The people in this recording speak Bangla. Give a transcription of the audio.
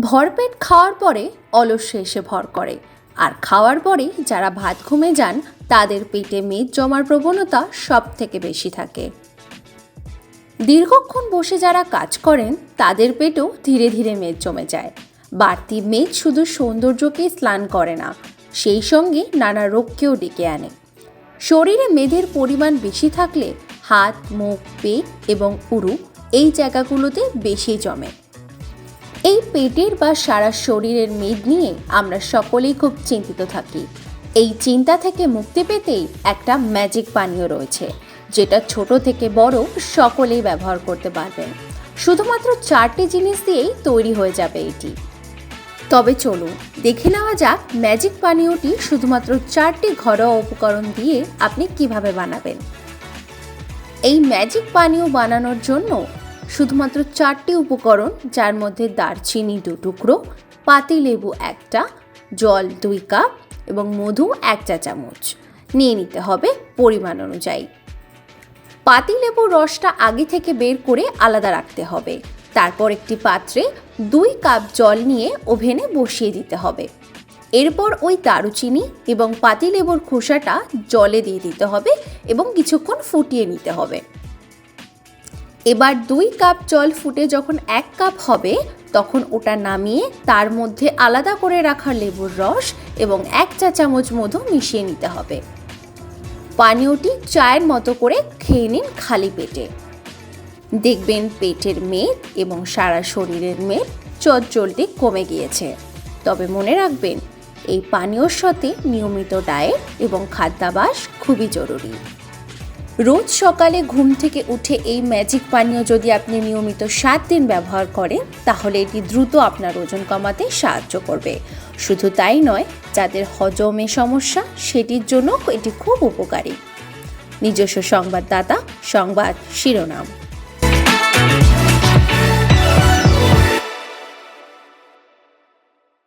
ভরপেট খাওয়ার পরে অলস্য এসে ভর করে। আর খাওয়ার পরে যারা ভাত ঘুমে যান, তাদের পেটে মেদ জমার প্রবণতা সব থেকে বেশি থাকে। দীর্ঘক্ষণ বসে যারা কাজ করেন, তাদের পেটেও ধীরে ধীরে মেদ জমে যায়। বাড়তি মেদ শুধু সৌন্দর্যকেই স্নান করে না, সেই সঙ্গে নানা রোগকেও ডেকে আনে। শরীরে মেদের পরিমাণ বেশি থাকলে হাত, মুখ, পেট এবং উরু এই জায়গাগুলোতে বেশি জমে। এই পেটের বা সারা শরীরের মেদ নিয়ে আমরা সকলেই খুব চিন্তিত থাকি। এই চিন্তা থেকে মুক্তি পেতেই একটা ম্যাজিক পানীয় রয়েছে, যেটা ছোট থেকে বড় সকলেই ব্যবহার করতে পারবেন শুধুমাত্র চারটি জিনিস দিয়েই তৈরি হয়ে যাবে এটি। তবে চলুন, দেখে নেওয়া যাক ম্যাজিক পানীয়টি শুধুমাত্র চারটি ঘরোয়া উপকরণ দিয়ে আপনি কীভাবে বানাবেন। এই ম্যাজিক পানীয় বানানোর জন্য শুধুমাত্র চারটি উপকরণ, যার মধ্যে দারচিনি দু টুকরো পাতিলেবু একটা, জল দুই কাপ এবং মধু এক চা চামচ। নিয়ে নিতে হবে পরিমাণ অনুযায়ী। পাতিলেবুর রসটা আগে থেকে বের করে আলাদা রাখতে হবে। তারপর একটি পাত্রে দুই কাপ জল নিয়ে ওভেনে বসিয়ে দিতে হবে। এরপর ওই দারুচিনি এবং পাতিলেবুর খোসাটা জলে দিয়ে দিতে হবে এবং কিছুক্ষণ ফুটিয়ে নিতে হবে। এবার দুই কাপ জল ফুটে যখন এক কাপ হবে, তখন ওটা নামিয়ে তার মধ্যে আলাদা করে রাখা লেবুর রস এবং এক চা চামচ মধু মিশিয়ে নিতে হবে। পানীয়টি চায়ের মতো করে খেয়ে নিন খালি পেটে। দেখবেন পেটের মেদ এবং সারা শরীরের মেদ চটচলটি কমে গিয়েছে। তবে মনে রাখবেন, এই পানীয়র সাথে নিয়মিত ডায়েট এবং খাদ্যাভ্যাস খুবই জরুরি। রোজ সকালে ঘুম থেকে উঠে এই ম্যাজিক পানীয় যদি আপনি নিয়মিত সাত দিন ব্যবহার করেন, তাহলে এটি দ্রুত আপনার ওজন কমাতে সাহায্য করবে। শুধু তাই নয়, যাদের হজমে সমস্যা, সেটির জন্য এটি খুব উপকারী। নিজস্ব সংবাদদাতা, সংবাদ শিরোনাম।